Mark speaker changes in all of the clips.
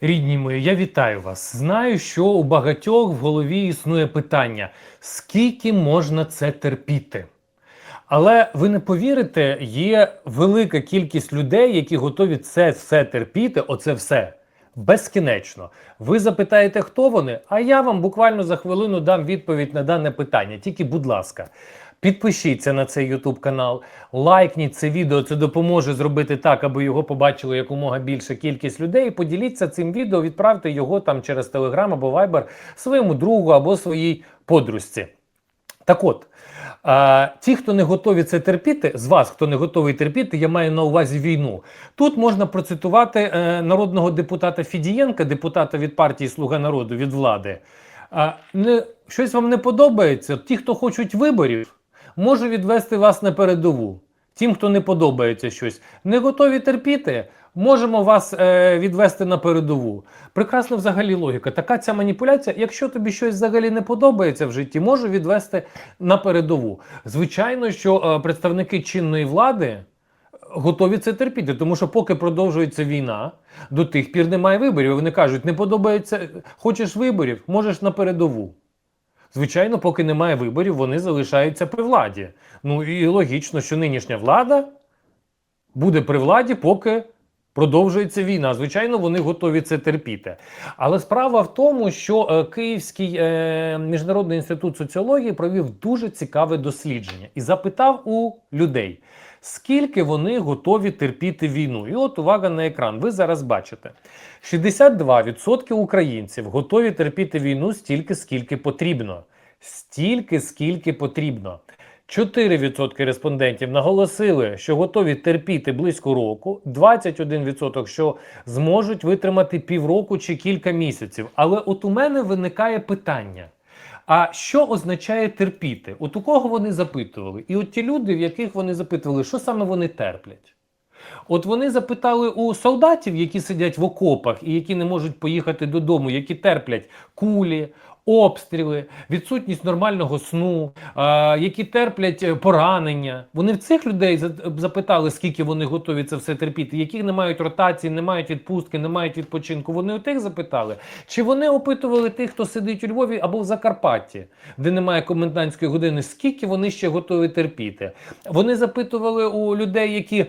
Speaker 1: Рідні мої, я вітаю вас. Знаю, що у багатьох в голові існує питання: скільки можна це терпіти? Але ви не повірите, є велика кількість людей, які готові це все терпіти, оце все безкінечно. Ви запитаєте, хто вони? А я вам буквально за хвилину дам відповідь на дане питання. Тільки, будь ласка, підпишіться на цей YouTube канал, лайкніть це відео. Це допоможе зробити так, аби його побачило якомога більша кількість людей. Поділіться цим відео, відправте його там через Telegram або Viber своєму другу або своїй подружці. Так от. А, ті, хто не готові це терпіти, з вас, хто не готовий терпіти, я маю на увазі війну. Тут можна процитувати е, народного депутата Фідієнка, депутата від партії Слуга народу від влади. А, не, щось вам не подобається? Ті, хто хочуть виборів, можу відвести вас на передову. Тим, хто не подобається щось, не готові терпіти, можемо вас е, відвести на передову. Прекрасна взагалі логіка. Така ця маніпуляція. Якщо тобі щось взагалі не подобається в житті, можу відвести на передову. Звичайно, що е, представники чинної влади готові це терпіти, тому що поки продовжується війна, до тих пір немає виборів. Вони кажуть, не подобається, хочеш виборів, можеш на передову. Звичайно, поки немає виборів, вони залишаються при владі. Ну і логічно, що нинішня влада буде при владі, поки продовжується війна. Звичайно, вони готові це терпіти. Але справа в тому, що е, Київський е, міжнародний інститут соціології провів дуже цікаве дослідження і запитав у людей, скільки вони готові терпіти війну. І от увага на екран. Ви зараз бачите: 62% українців готові терпіти війну стільки, скільки потрібно. Стільки, скільки потрібно. 4% респондентів наголосили, що готові терпіти близько року, 21% що зможуть витримати півроку чи кілька місяців. Але от у мене виникає питання: а що означає терпіти? От у кого вони запитували? І от ті люди, в яких вони запитували, що саме вони терплять? От вони запитали у солдатів, які сидять в окопах і які не можуть поїхати додому, які терплять кулі, обстріли, відсутність нормального сну, які терплять е, поранення. Вони в цих людей запитали, скільки вони готові це все терпіти, які не мають ротації, не мають відпустки, не мають відпочинку. Вони у тих запитали, чи вони опитували тих, хто сидить у Львові або в Закарпатті, де немає комендантської години, скільки вони ще готові терпіти. Вони запитували у людей, які.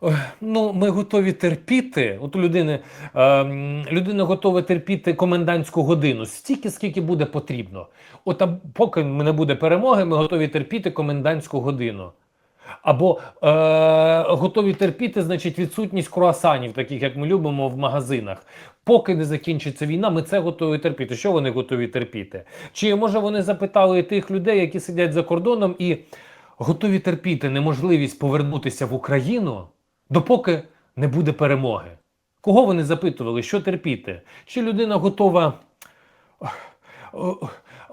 Speaker 1: «Ой, Ну, ми готові терпіти. От у людини е, людина готова терпіти комендантську годину стільки, скільки буде потрібно. От а поки не буде перемоги, ми готові терпіти комендантську годину. Або е, готові терпіти, значить, відсутність круасанів, таких як ми любимо в магазинах. Поки не закінчиться війна, ми це готові терпіти. Що вони готові терпіти? Чи може вони запитали тих людей, які сидять за кордоном і готові терпіти неможливість повернутися в Україну, допоки не буде перемоги? Кого вони запитували, що терпіти? Чи людина готова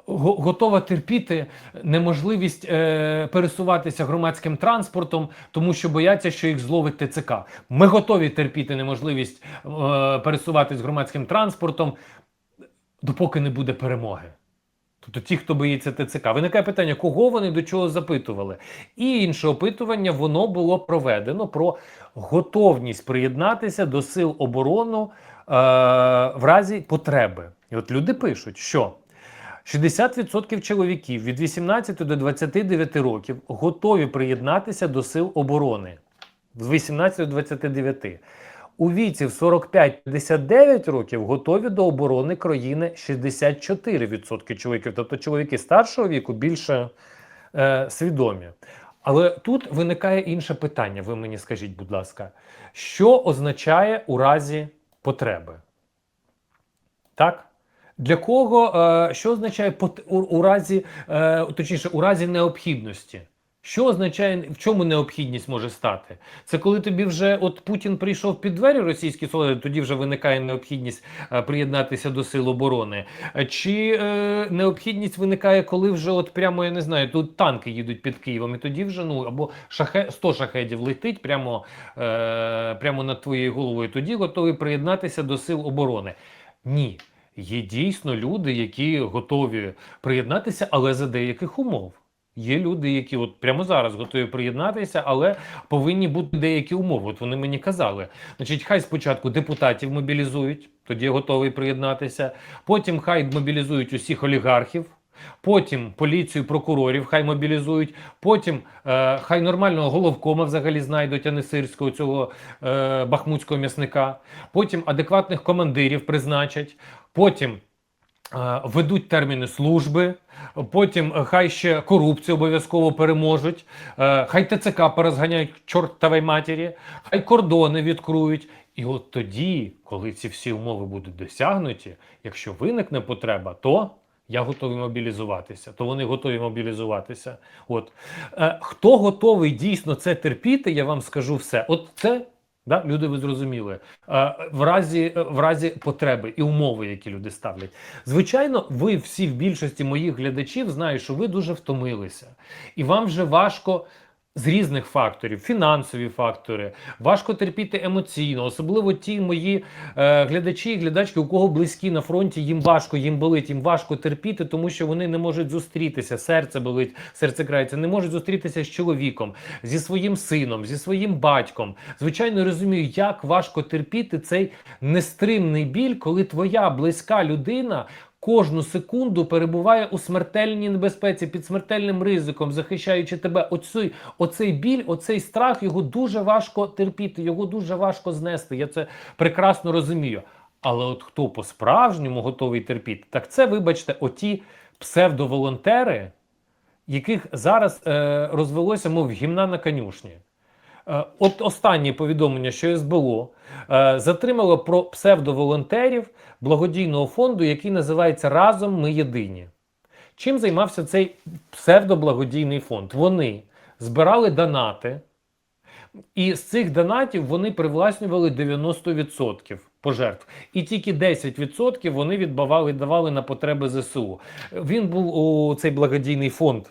Speaker 1: готова терпіти неможливість е, пересуватися громадським транспортом, тому що бояться, що їх зловить ТЦК. Ми готові терпіти неможливість е, пересуватися громадським транспортом, допоки не буде перемоги. Тобто ті, хто боїться ТЦК. Виникає питання, кого вони до чого запитували. І інше опитування воно було проведено про готовність приєднатися до сил оборони е, в разі потреби. І от люди пишуть, що 60% чоловіків від 18 до 29 років готові приєднатися до сил оборони з 18 до 29. У віці в 45-59 років готові до оборони країни 64% чоловіків. Тобто чоловіки старшого віку більше е, свідомі. Але тут виникає інше питання. Ви мені скажіть, будь ласка, що означає у разі потреби? Так? Для кого, е, що означає у, у разі, е, точніше, у разі необхідності? Що означає, в чому необхідність може стати? Це коли тобі вже от Путін прийшов під двері російські солдати, тоді вже виникає необхідність е, приєднатися до сил оборони. Чи е, необхідність виникає, коли вже от прямо я не знаю, тут танки їдуть під Києвом, і тоді вже ну або шахе 100 шахедів летить прямо, е, прямо над твоєю головою. Тоді готові приєднатися до сил оборони. Ні. Є дійсно люди, які готові приєднатися, але за деяких умов. Є люди, які от прямо зараз готові приєднатися, але повинні бути деякі умови. От вони мені казали. Значить, хай спочатку депутатів мобілізують, тоді готовий приєднатися. Потім хай мобілізують усіх олігархів. Потім поліцію, прокурорів хай мобілізують. Потім е, хай нормального головкома взагалі знайдуть, а не сирського цього е, бахмутського м'ясника. Потім адекватних командирів призначать. Потім ведуть терміни служби. Потім е, хай ще корупцію обов'язково переможуть. Е, хай ТЦК порозганяють к чортовій матері, хай кордони відкрують. І от тоді, коли ці всі умови будуть досягнуті, якщо виникне потреба, то я готовий мобілізуватися, то вони готові мобілізуватися. От е, хто готовий дійсно це терпіти, я вам скажу все. От це да, люди, ви зрозуміли. Е, в разі в разі потреби і умови, які люди ставлять. Звичайно, ви всі в більшості моїх глядачів знаєте, що ви дуже втомилися, і вам вже важко. З різних факторів, фінансові фактори, важко терпіти емоційно, особливо ті мої е, глядачі і глядачки, у кого близькі на фронті, їм важко, їм болить, їм важко терпіти, тому що вони не можуть зустрітися. Серце болить, серце крається, не можуть зустрітися з чоловіком, зі своїм сином, зі своїм батьком. Звичайно, розумію, як важко терпіти цей нестримний біль, коли твоя близька людина. Кожну секунду перебуває у смертельній небезпеці під смертельним ризиком, захищаючи тебе. Оцей, оцей біль, оцей страх його дуже важко терпіти, його дуже важко знести. Я це прекрасно розумію. Але от хто по-справжньому готовий терпіти, так це, вибачте, оті псевдоволонтери, яких зараз е, розвелося, мов гімна на конюшні. Е, От останнє повідомлення, що СБУ е, затримало про псевдоволонтерів благодійного фонду, який називається Разом ми єдині. Чим займався цей псевдоблагодійний фонд? Вони збирали донати, і з цих донатів вони привласнювали 90% пожертв. І тільки 10% вони відбавали, давали на потреби ЗСУ. Він був у цей благодійний фонд.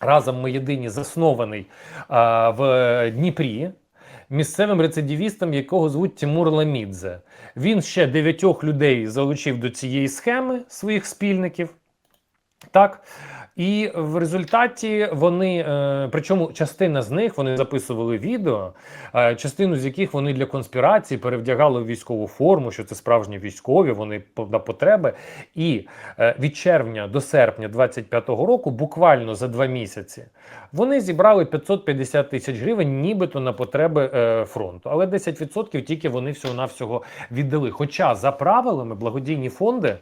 Speaker 1: Разом ми єдині заснований а, в Дніпрі місцевим рецидивістом, якого звуть Тимур Ламідзе. Він ще дев'ятьох людей залучив до цієї схеми своїх спільників. Так. І в результаті вони, е, причому частина з них вони записували відео, е, частину з яких вони для конспірації перевдягали в військову форму, що це справжні військові, вони на потреби. І е, від червня до серпня 25-го року, буквально за два місяці, вони зібрали 550 тисяч гривень, нібито на потреби фронту. Але 10% тільки вони всього-навсього віддали. Хоча за правилами благодійні фонди.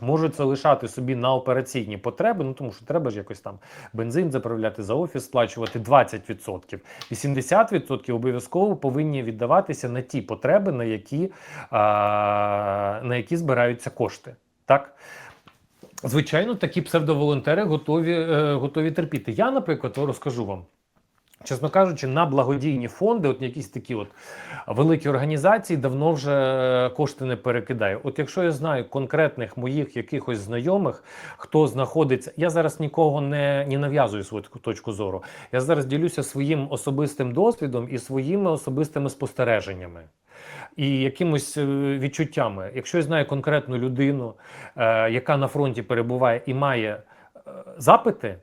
Speaker 1: Можуть залишати собі на операційні потреби, ну тому що треба ж якось там бензин заправляти за офіс, сплачувати 20%. 80% обов'язково повинні віддаватися на ті потреби, на які, а, на які збираються кошти. Так? Звичайно, такі псевдоволонтери готові, е, готові терпіти. Я, наприклад, розкажу вам. Чесно кажучи, на благодійні фонди, от якісь такі от великі організації, давно вже кошти не перекидаю. От якщо я знаю конкретних моїх якихось знайомих, хто знаходиться, я зараз нікого не, не нав'язую свою точку зору. Я зараз ділюся своїм особистим досвідом і своїми особистими спостереженнями. І якимось е, відчуттями. Якщо я знаю конкретну людину, е, яка на фронті перебуває і має е, запити,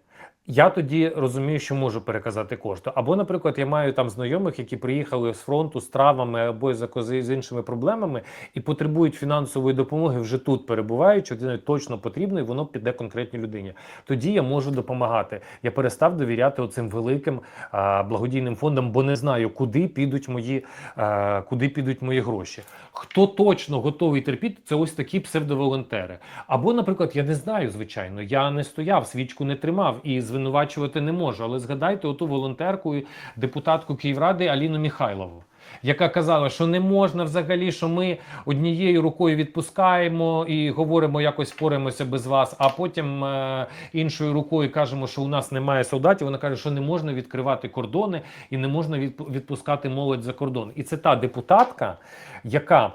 Speaker 1: я тоді розумію, що можу переказати кошти. Або, наприклад, я маю там знайомих, які приїхали з фронту з травмами або з, з іншими проблемами і потребують фінансової допомоги вже тут перебуваючи, де точно потрібно, і воно піде конкретній людині. Тоді я можу допомагати. Я перестав довіряти оцим великим а, благодійним фондам, бо не знаю, куди підуть мої, а, куди підуть мої гроші. Хто точно готовий терпіти, це ось такі псевдоволонтери. Або, наприклад, я не знаю, звичайно, я не стояв, свічку не тримав і звинувачувати не можу. Але згадайте оту волонтерку, депутатку Київради Аліну Міхайлову. Яка казала, що не можна взагалі, що ми однією рукою відпускаємо і говоримо, якось впораємося без вас, а потім е, іншою рукою кажемо, що у нас немає солдатів. Вона каже, що не можна відкривати кордони і не можна відпу- відпускати молодь за кордон. І це та депутатка, яка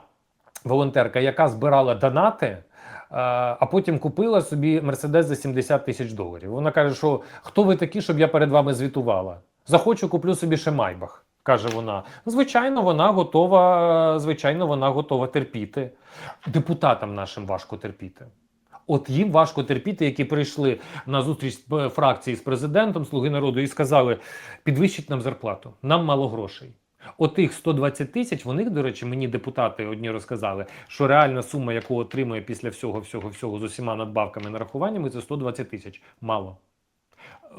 Speaker 1: волонтерка, яка збирала донати. Е, А потім купила собі мерседес за 70 тисяч доларів. Вона каже, що хто ви такі, щоб я перед вами звітувала? Захочу, куплю собі ще майбах, каже вона. Звичайно, вона готова, звичайно, вона готова терпіти. Депутатам нашим важко терпіти. От їм важко терпіти, які прийшли на зустріч е, фракції з президентом Слуги народу і сказали: підвищіть нам зарплату, нам мало грошей. Отих 120 тисяч, вони, до речі, мені депутати одні розказали, що реальна сума, яку отримує після всього, всього, всього з усіма надбавками нарахуваннями, це 120 тисяч. Мало.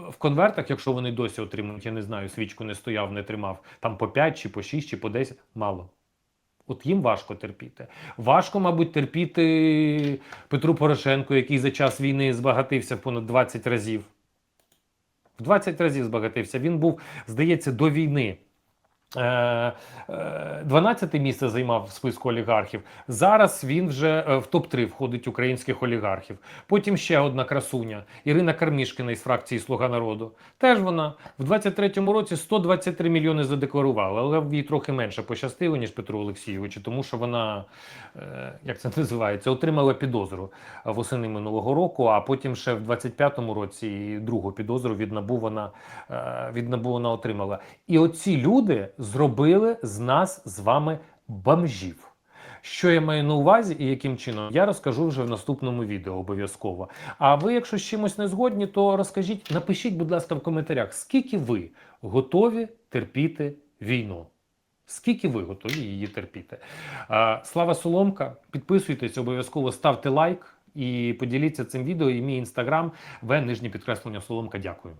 Speaker 1: В конвертах, якщо вони досі отримують, я не знаю, свічку не стояв, не тримав, там по 5 чи по 6 чи по 10, мало. От їм важко терпіти. Важко, мабуть, терпіти Петру Порошенку, який за час війни збагатився понад 20 разів. В 20 разів збагатився. Він був, здається, до війни. Е, е, 12 місце займав в списку олігархів. Зараз він вже е, в топ-3 входить українських олігархів. Потім ще одна красуня Ірина Кармішкіна із фракції Слуга народу. Теж вона в 23-му році 123 мільйони задекларувала, але їй трохи менше пощастило, ніж Петру Олексійовичу, тому що вона, е, як це називається, отримала підозру восени минулого року, а потім ще в 25-му році другу підозру від НАБУ вона, е, від вона отримала. І оці люди зробили з нас з вами бомжів. Що я маю на увазі і яким чином, я розкажу вже в наступному відео обов'язково. А ви, якщо з чимось не згодні, то розкажіть, напишіть, будь ласка, в коментарях, скільки ви готові терпіти війну. Скільки ви готові її терпіти? Слава Соломка, підписуйтесь, обов'язково ставте лайк і поділіться цим відео. І мій інстаграм в нижнє підкреслення Соломка. Дякую.